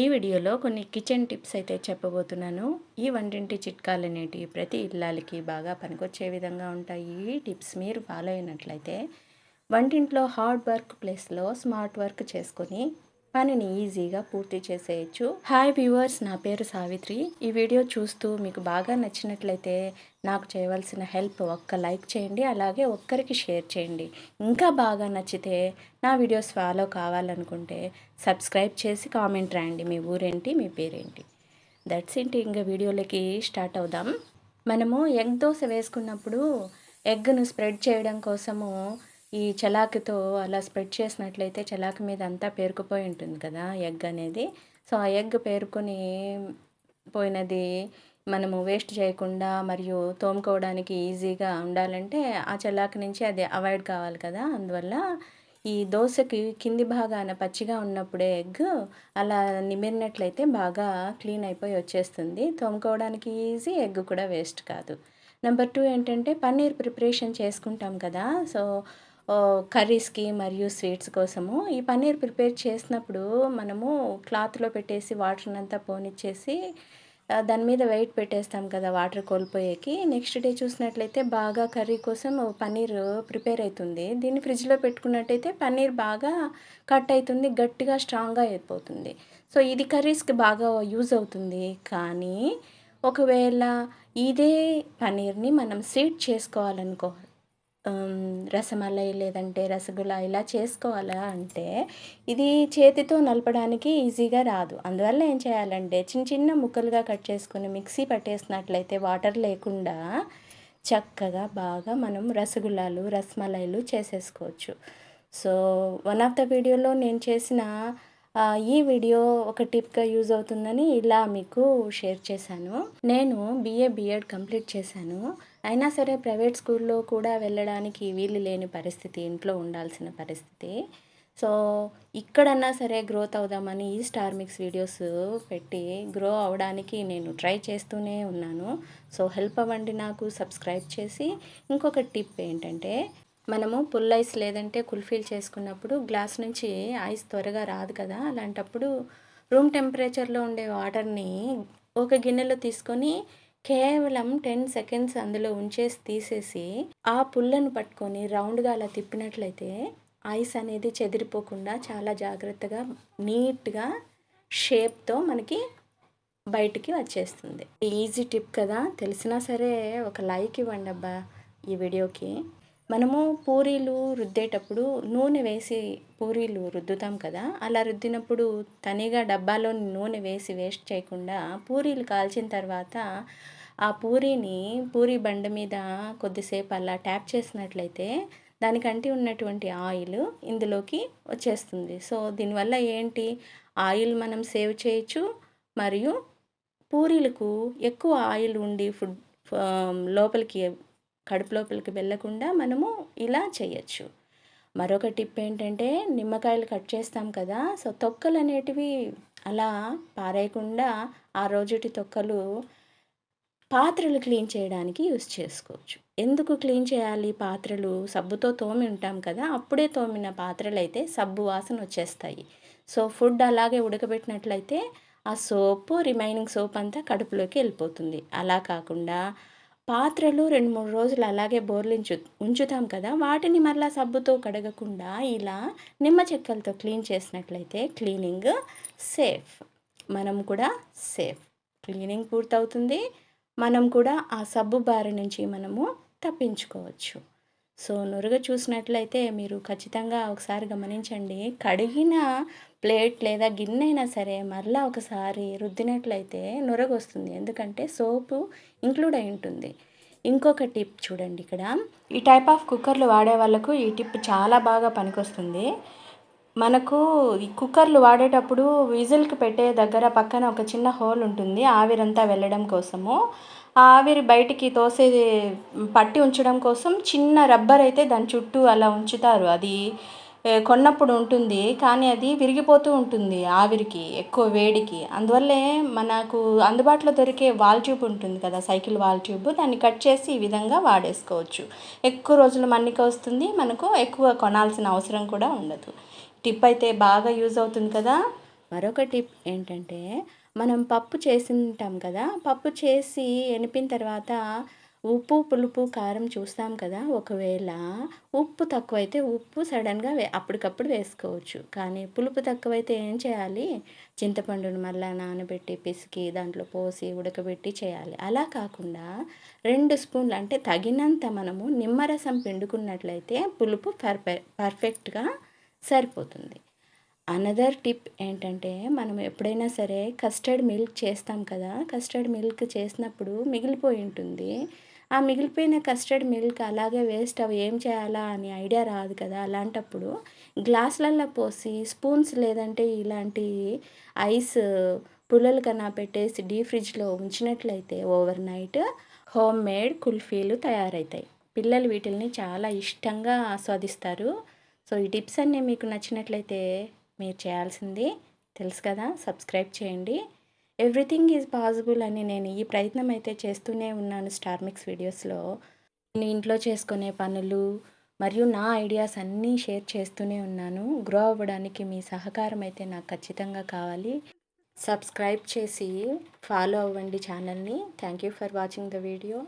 ఈ వీడియోలో కొన్ని కిచెన్ టిప్స్ అయితే చెప్పబోతున్నాను. ఈ వంటింటి చిట్కాలు అనేటివి ప్రతి ఇల్లాలకి బాగా పనికొచ్చే విధంగా ఉంటాయి. ఈ టిప్స్ మీరు ఫాలో అయినట్లయితే వంటింట్లో హార్డ్ వర్క్ ప్లేస్లో స్మార్ట్ వర్క్ చేసుకొని పనిని ఈజీగా పూర్తి చేసేయచ్చు. హాయ్ వ్యూవర్స్ నా పేరు సావిత్రి. ఈ వీడియో చూస్తూ మీకు బాగా నచ్చినట్లయితే నాకు చేయవలసిన హెల్ప్ ఒక్క లైక్ చేయండి అలాగే ఒక్కరికి షేర్ చేయండి. ఇంకా బాగా నచ్చితే నా వీడియోస్ ఫాలో కావాలనుకుంటే సబ్స్క్రైబ్ చేసి కామెంట్ రాయండి. మీ ఊరేంటి మీ పేరేంటి? దట్స్ ఏంటి ఇంకా వీడియోలకి స్టార్ట్ అవుదాం. మనము ఎగ్ దోశ వేసుకున్నప్పుడు ఎగ్ను స్ప్రెడ్ చేయడం కోసము ఈ చలాకితో అలా స్ప్రెడ్ చేసినట్లయితే చలాకి మీద అంతా పేరుకుపోయి ఉంటుంది కదా ఎగ్ అనేది. సో ఆ ఎగ్ పేరుకొని పోయినది మనము వేస్ట్ చేయకుండా మరియు తోముకోవడానికి ఈజీగా ఉండాలంటే ఆ చలాకి నుంచి అది అవాయిడ్ కావాలి కదా. అందువల్ల ఈ దోశకి కింది భాగాన పచ్చిగా ఉన్నప్పుడే ఎగ్ అలా నిమిరినట్లయితే బాగా క్లీన్ అయిపోయి వచ్చేస్తుంది. తోముకోవడానికి ఈజీ ఎగ్ కూడా వేస్ట్ కాదు. నెంబర్ టూ ఏంటంటే పన్నీర్ ప్రిపరేషన్ చేసుకుంటాం కదా. సో కర్రీస్కి మరియు స్వీట్స్ కోసము ఈ పన్నీర్ ప్రిపేర్ చేసినప్పుడు మనము క్లాత్లో పెట్టేసి వాటర్ని అంతా పోనిచ్చేసి దాని మీద వెయిట్ పెట్టేస్తాం కదా వాటర్ కోల్పోయేకి. నెక్స్ట్ డే చూసినట్లయితే బాగా కర్రీ కోసం పన్నీర్ ప్రిపేర్ అవుతుంది దీన్ని ఫ్రిడ్జ్లో పెట్టుకున్నట్టయితే పన్నీర్ బాగా కట్ అవుతుంది గట్టిగా స్ట్రాంగ్గా అయిపోతుంది. సో ఇది కర్రీస్కి బాగా యూజ్ అవుతుంది. కానీ ఒకవేళ ఇదే పన్నీర్ని మనం స్వీట్ చేసుకోవాలనుకో రసమలై లేదంటే రసగుల్లా ఇలా చేసుకోవాలా అంటే ఇది చేతితో నలపడానికి ఈజీగా రాదు. అందువల్ల ఏం చేయాలంటే చిన్న చిన్న ముక్కలుగా కట్ చేసుకుని మిక్సీ పట్టేసినట్లయితే వాటర్ లేకుండా చక్కగా బాగా మనం రసగుల్లాలు రసమలైలు చేసేసుకోవచ్చు. సో వన్ ఆఫ్ ద వీడియోలో నేను చేసిన ఈ వీడియో ఒక టిప్గా యూజ్ అవుతుందని ఇలా మీకు షేర్ చేశాను. నేను బిఏ బిఎడ్ కంప్లీట్ చేశాను. అయినా సరే ప్రైవేట్ స్కూల్లో కూడా వెళ్ళడానికి వీలు లేని పరిస్థితి ఇంట్లో ఉండాల్సిన పరిస్థితి. సో ఇక్కడన్నా సరే గ్రోత్ అవుదామని ఈ స్టార్ మిక్స్ వీడియోస్ పెట్టి గ్రో అవడానికి నేను ట్రై చేస్తూనే ఉన్నాను. సో హెల్ప్ అవ్వండి నాకు సబ్స్క్రైబ్ చేసి. ఇంకొక టిప్ ఏంటంటే మనము పుల్ ఐస్ లేదంటే కుల్ఫీల్ చేసుకున్నప్పుడు గ్లాస్ నుంచి ఐస్ త్వరగా రాదు కదా. అలాంటప్పుడు రూమ్ టెంపరేచర్లో ఉండే వాటర్ని ఒక గిన్నెలో తీసుకొని కేవలం టెన్ సెకండ్స్ అందులో ఉంచేసి తీసేసి ఆ పుల్లను పట్టుకొని రౌండ్గా అలా తిప్పినట్లయితే ఐస్ అనేది చెదిరిపోకుండా చాలా జాగ్రత్తగా నీట్గా షేప్తో మనకి బయటికి వచ్చేస్తుంది. ఈజీ టిప్ కదా. తెలిసినా సరే ఒక లైక్ ఇవ్వండి అబ్బా ఈ వీడియోకి. మనము పూరీలు రుద్దేటప్పుడు నూనె వేసి పూరీలు రుద్దుతాం కదా అలా రుద్దినప్పుడు తనిగా డబ్బాలో నూనె వేసి వేస్ట్ చేయకుండా పూరీలు కాల్చిన తర్వాత ఆ పూరీని పూరి బండ మీద కొద్దిసేపు అలా ట్యాప్ చేసినట్లయితే దానికంటి ఉన్నటువంటి ఆయిల్ ఇందులోకి వచ్చేస్తుంది. సో దీనివల్ల ఏంటి? ఆయిల్ మనం సేవ్ చేయొచ్చు మరియు పూరీలకు ఎక్కువ ఆయిల్ ఉండి ఫుడ్ లోపలికి కడుపు లోపలికి వెళ్ళకుండా మనము ఇలా చేయొచ్చు. మరొక టిప్ ఏంటంటే నిమ్మకాయలు కట్ చేస్తాం కదా సో తొక్కలు అనేటివి అలా పారేయకుండా ఆ రోజుటి తొక్కలు పాత్రలు క్లీన్ చేయడానికి యూస్ చేసుకోవచ్చు. ఎందుకు క్లీన్ చేయాలి? పాత్రలు సబ్బుతో తోమి ఉంటాం కదా అప్పుడే తోమిన పాత్రలు అయితే సబ్బు వాసన వచ్చేస్తాయి. సో ఫుడ్ అలాగే ఉడకబెట్టినట్లయితే ఆ సోపు రిమైనింగ్ సోప్ అంతా కడుపులోకి వెళ్ళిపోతుంది. అలా కాకుండా పాత్రలు రెండు మూడు రోజులు అలాగే బోర్లించు ఉంచుతాం కదా. వాటిని మరలా సబ్బుతో కడగకుండా ఇలా నిమ్మ చెక్కలతో క్లీన్ చేసినట్లయితే క్లీనింగ్ సేఫ్. మనం కూడా సేఫ్. క్లీనింగ్ పూర్తవుతుంది. మనం కూడా ఆ సబ్బు బారి నుంచి మనము తప్పించుకోవచ్చు. సో నురుగ చూసినట్లయితే మీరు ఖచ్చితంగా ఒకసారి గమనించండి. కడిగిన ప్లేట్ లేదా గిన్నె అయినా సరే మరలా ఒకసారి రుద్దినట్లయితే నురగ వస్తుంది ఎందుకంటే సోపు ఇంక్లూడ్ అయి ఉంటుంది. ఇంకొక టిప్ చూడండి ఇక్కడ. ఈ టైప్ ఆఫ్ కుక్కర్లు వాడే వాళ్ళకు ఈ టిప్ చాలా బాగా పనికొస్తుంది. మనకు ఈ కుక్కర్లు వాడేటప్పుడు విజిల్కి పెట్టే దగ్గర పక్కన ఒక చిన్న హోల్ ఉంటుంది ఆవిరంతా వెళ్ళడం కోసము. ఆ ఆవిరి బయటికి తోసేది పట్టి ఉంచడం కోసం చిన్న రబ్బర్ అయితే దాని చుట్టూ అలా ఉంచుతారు. అది కొన్నప్పుడు ఉంటుంది కానీ అది విరిగిపోతూ ఉంటుంది ఆవిరికి ఎక్కువ వేడికి. అందువల్లే మనకు అందుబాటులో దొరికే వాల్ ట్యూబ్ ఉంటుంది కదా సైకిల్ వాల్ ట్యూబ్. దాన్ని కట్ చేసి ఈ విధంగా వాడేసుకోవచ్చు. ఎక్కువ రోజులు మన్నిక వస్తుంది మనకు ఎక్కువ కొనాల్సిన అవసరం కూడా ఉండదు. టిప్ అయితే బాగా యూజ్ అవుతుంది కదా. మరొక టిప్ ఏంటంటే మనం పప్పు చేసి ఉంటాం కదా పప్పు చేసి ఎనిపిన తర్వాత ఉప్పు పులుపు కారం చూస్తాం కదా ఒకవేళ ఉప్పు తక్కువైతే ఉప్పు సడన్గా వే అప్పటికప్పుడు వేసుకోవచ్చు. కానీ పులుపు తక్కువైతే ఏం చేయాలి? చింతపండును మళ్ళీ నానబెట్టి పిసికి దాంట్లో పోసి ఉడకబెట్టి చేయాలి. అలా కాకుండా రెండు స్పూన్లు అంటే తగినంత మనము నిమ్మరసం పిండుకున్నట్లయితే పులుపు పర్ఫె పర్ఫెక్ట్గా సరిపోతుంది. అనదర్ టిప్ ఏంటంటే మనం ఎప్పుడైనా సరే కస్టర్డ్ మిల్క్ చేస్తాం కదా కస్టర్డ్ మిల్క్ చేసినప్పుడు మిగిలిపోయి ఉంటుంది. ఆ మిగిలిపోయిన కస్టర్డ్ మిల్క్ అలాగే వేస్ట్ అవి ఏం చేయాలా అని ఐడియా రాదు కదా అలాంటప్పుడు గ్లాసులలో పోసి స్పూన్స్ లేదంటే ఇలాంటి ఐస్ పుల్లలు కన్నా పెట్టేసి డీ ఫ్రిడ్జ్లో ఉంచినట్లయితే ఓవర్ నైట్ హోమ్ మేడ్ కుల్ఫీలు తయారవుతాయి పిల్లలు వీటిల్ని చాలా ఇష్టంగా ఆస్వాదిస్తారు. సో ఈ టిప్స్ అన్నీ మీకు నచ్చినట్లయితే మీరు చేయాల్సింది తెలుసు కదా సబ్స్క్రైబ్ చేయండి. ఎవ్రీథింగ్ ఈజ్ పాసిబుల్ అని నేను ఈ ప్రయత్నం అయితే చేస్తూనే ఉన్నాను స్టార్మిక్స్ వీడియోస్లో నేను ఇంట్లో చేసుకునే పనులు మరియు నా ఐడియాస్ అన్నీ షేర్ చేస్తూనే ఉన్నాను. గ్రో అవ్వడానికి మీ సహకారం అయితే నాకు ఖచ్చితంగా కావాలి. సబ్స్క్రైబ్ చేసి ఫాలో అవ్వండి ఛానల్ని thank you for watching the video